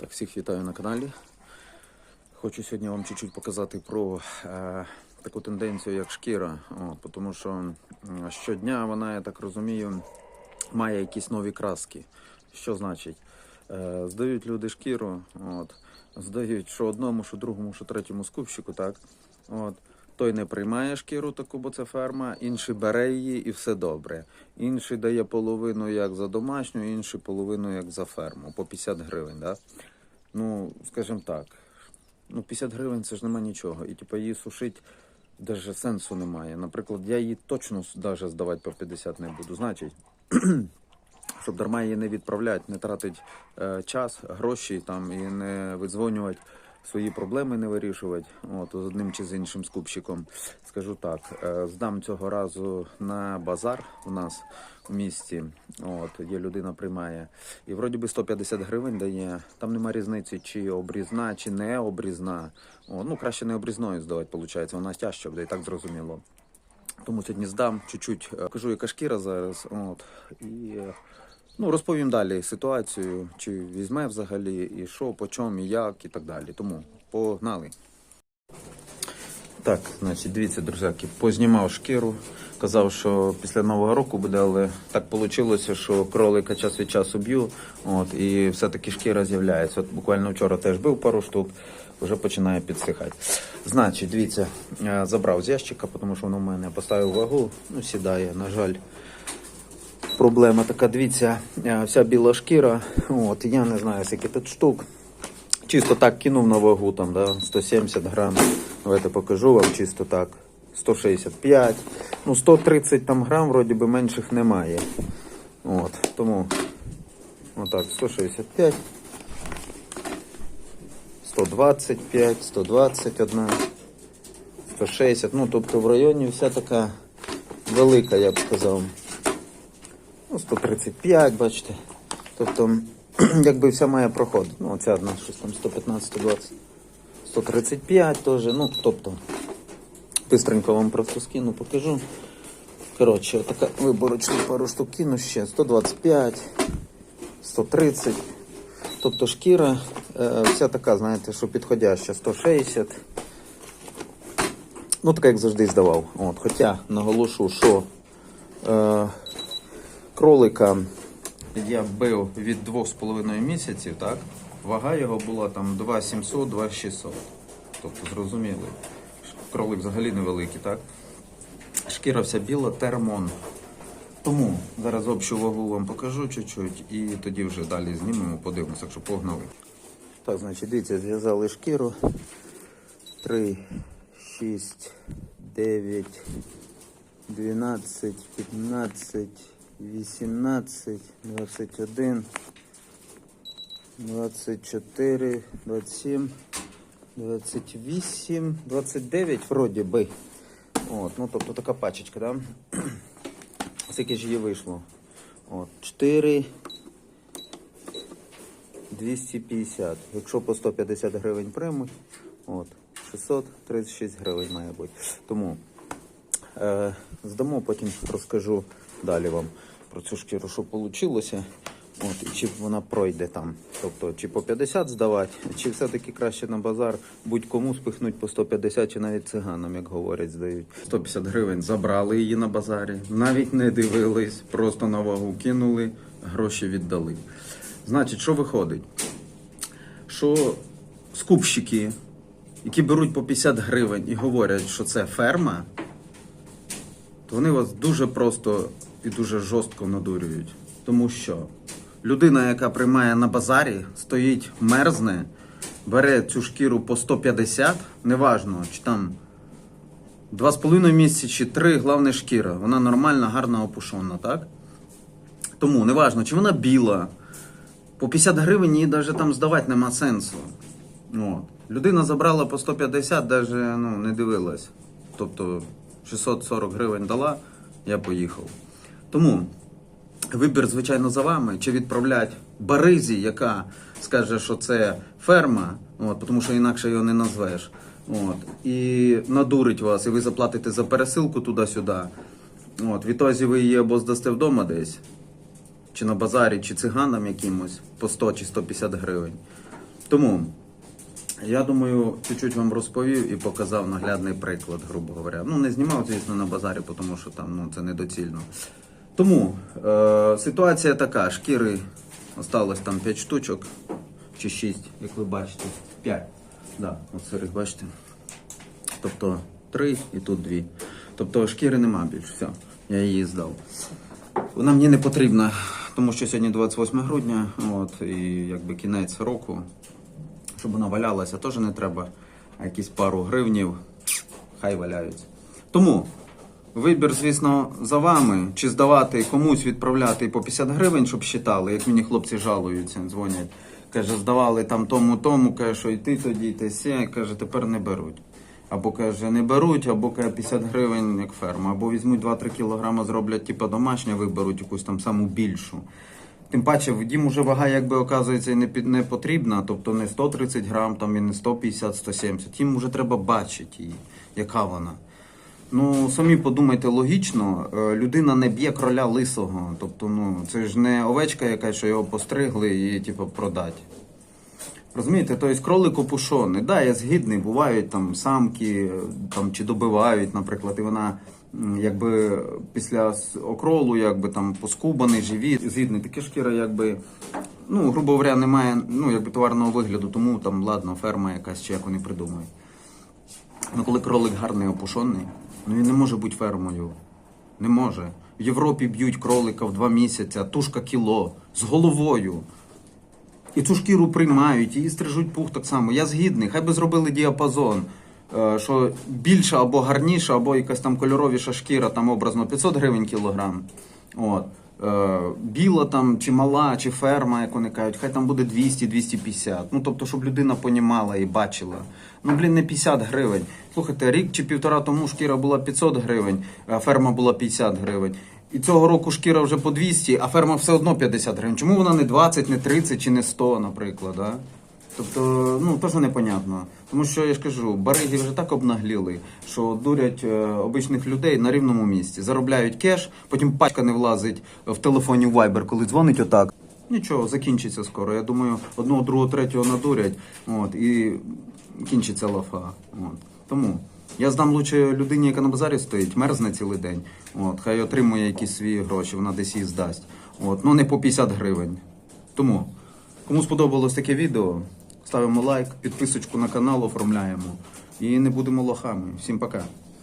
Так, всіх вітаю на каналі. Хочу сьогодні вам чуть-чуть показати про е, таку тенденцію, як шкіра. О, тому що щодня вона, я так розумію, має якісь нові краски. Що значить? Е, здають люди шкіру, от, здають що одному, що другому, що третьому скупщику, так? От. Той не приймає шкіру таку, бо це ферма, інший бере її і все добре. Інший дає половину як за домашню, інший половину як за ферму, по 50 гривень. Да? Ну, скажімо так, ну 50 гривень це ж нема нічого. І типу її сушить навіть сенсу немає. Наприклад, я її точно навіть здавати по 50 не буду. Значить, щоб дарма її не відправляти, не тратить е, час, гроші там і не видзвонювати свої проблеми, не вирішувати. От з одним чи з іншим скупщиком. Скажу так, е, здам цього разу на базар у нас у місті. От є людина приймає, і вроді би 150 гривень дає. Там нема різниці, чи обрізна, чи не обрізна. О, ну краще не обрізною здавати, виходить. Вона тяжче буде, і так зрозуміло. Тому сьогодні здам чуть-чуть, е, кажу, яка шкіра зараз. От, і е, ну, розповім далі ситуацію, чи візьме взагалі, і що, по чому, і як, і так далі. Тому погнали. Так, значить, дивіться, друзяки, познімав шкіру. Казав, що після Нового року буде, але так вийшло, що кролика час від часу б'ю. От, і все-таки шкіра з'являється. От буквально вчора теж бив пару штук, вже починає підсихати. Значить, дивіться, е, забрав з ящика, тому що воно в мене поставив вагу, ну, сідає, на жаль. Проблема така, дивіться, е, вся біла шкіра. От, я не знаю, скільки тут штук. Чисто так кинув на вагу, там, да, 170 грам. Давайте покажу вам чисто так. 165. Ну, 130 там грам, вроді би менших немає. От, тому отак, 165. 125, 121, 160. Ну, тобто в районі вся така велика, я б сказав. Ну, 135, бачите. Тобто, якби вся має проходити. Ну, оця одна щось там 115, 120. 135 теж. Ну, тобто, бистренько вам просто скину, покажу. Коротше, така виборочна пару штук кину ще. 125, 130. Тобто шкіра е, вся така, знаєте, що підходяща, 160. Ну, така, як завжди здавав. От, хоча наголошу, що е, кролика я бив від 2,5 місяців, так? Вага його була там 2700, 2600. Тобто, зрозуміли. Кролик взагалі невеликий, так? Шкіра вся біла, термон. Тому зараз общу вагу вам покажу чуть-чуть і тоді вже далі знімемо, подивимося, якщо погнали. Так, значить, дивіться, зв'язали шкіру. 3, 6, 9, 12, 15, 18, 21, 24, 27, 28, 29 вроді би. От, ну тобто така пачечка, да? Скільки ж її вийшло? От, 4, 250. Якщо по 150 гривень приймуть, от, 636 гривень має бути. Тому е, здамо, потім розкажу далі вам про цю шкіру, що вийшло. От, чи вона пройде там. Тобто, чи по 50 здавати, чи все-таки краще на базар будь-кому спихнуть по 150, чи навіть циганам, як говорять, здають. 150 гривень забрали її на базарі, навіть не дивились, просто на вагу кинули, гроші віддали. Значить, що виходить? Що скупщики, які беруть по 50 гривень і говорять, що це ферма, то вони вас дуже просто і дуже жорстко надурюють. Тому що людина, яка приймає на базарі, стоїть, мерзне, бере цю шкіру по 150, неважно, чи там 2,5 місяці чи 3, головне шкіра. Вона нормальна, гарна, опушена, так? Тому неважно, чи вона біла. По 50 гривень її навіть там здавати нема сенсу. От. Людина забрала по 150, навіть ну, не дивилась. Тобто 640 гривень дала, я поїхав. Тому вибір, звичайно, за вами, чи відправлять баризі, яка скаже, що це ферма, от, тому що інакше його не назвеш. От, і надурить вас, і ви заплатите за пересилку туди-сюди. От, відтоді ви її або здасте вдома десь, чи на базарі, чи циганам якимось по 100 чи 150 гривень. Тому я думаю, чуть-чуть вам розповів і показав наглядний приклад, грубо говоря. Ну, не знімав, звісно, на базарі, тому що там ну, це недоцільно. Тому е, ситуація така: шкіри осталось там 5 штучок чи 6, як ви бачите. 5. Да, от сирих, бачите. Тобто 3 і тут 2. Тобто шкіри нема більше. Все, я її здав. Вона мені не потрібна, тому що сьогодні 28 грудня, от, і якби кінець року. Щоб вона валялася, теж не треба. А якісь пару гривнів, хай валяються. Тому вибір, звісно, за вами. Чи здавати комусь відправляти по 50 гривень, щоб считали, як мені хлопці жалуються, дзвонять. Каже, здавали там тому, тому, каже, що і ти тоді, і ти сє, каже, тепер не беруть. Або каже, не беруть, або каже 50 гривень як ферма, або візьмуть 2-3 кілограми, зроблять типу домашнє, виберуть якусь там саму більшу. Тим паче, дім уже вага, якби оказується, не, під- не потрібна, тобто не 130 грам, там, і не 150, 170. Їм вже треба бачити її, яка вона. Ну, самі подумайте логічно, е, людина не б'є кроля лисого. Тобто, ну, це ж не овечка якась, що його постригли і типу, продати. Розумієте, тобто кролик опушений. Да, я згідний, бувають там самки там, чи добивають, наприклад, і вона якби після окролу, якби там поскубаний, живіт, згідний. Таке шкіра, якби, ну, грубо говоря, немає ну, якби, товарного вигляду, тому там, ладно, ферма якась чи як вони придумають. Ну, коли кролик гарний опушений, ну він не може бути фермою. Не може. В Європі б'ють кролика в два місяці, тушка кіло, з головою. І цю шкіру приймають, її стрижуть пух так само. Я згідний, хай би зробили діапазон. е, Що більша або гарніша, або якась там кольоровіша шкіра, там образно 500 гривень кілограм. От. Е, Біла там, чи мала, чи ферма, як вони кажуть, хай там буде 200-250. Ну тобто, щоб людина понімала і бачила. Ну, блін, не 50 гривень. Слухайте, рік чи півтора тому шкіра була 500 гривень, а ферма була 50 гривень. І цього року шкіра вже по 200, а ферма все одно 50 гривень. Чому вона не 20, не 30 чи не 100, наприклад? Да? Тобто, ну теж непонятно. Тому що я ж кажу, бариги вже так обнагліли, що дурять е, обичних людей на рівному місці. Заробляють кеш, потім пачка не влазить в телефоні Viber, коли дзвонить отак. Нічого, закінчиться скоро. Я думаю, одного, другого, третього надурять, от, і кінчиться лафа. От. Тому я здам лучше людині, яка на базарі стоїть, мерзне цілий день. От, хай отримує якісь свої гроші, вона десь їх здасть. От, ну не по 50 гривень. Тому, кому сподобалось таке відео, ставимо лайк, підписочку на канал оформляємо. І не будемо лохами. Всім пока.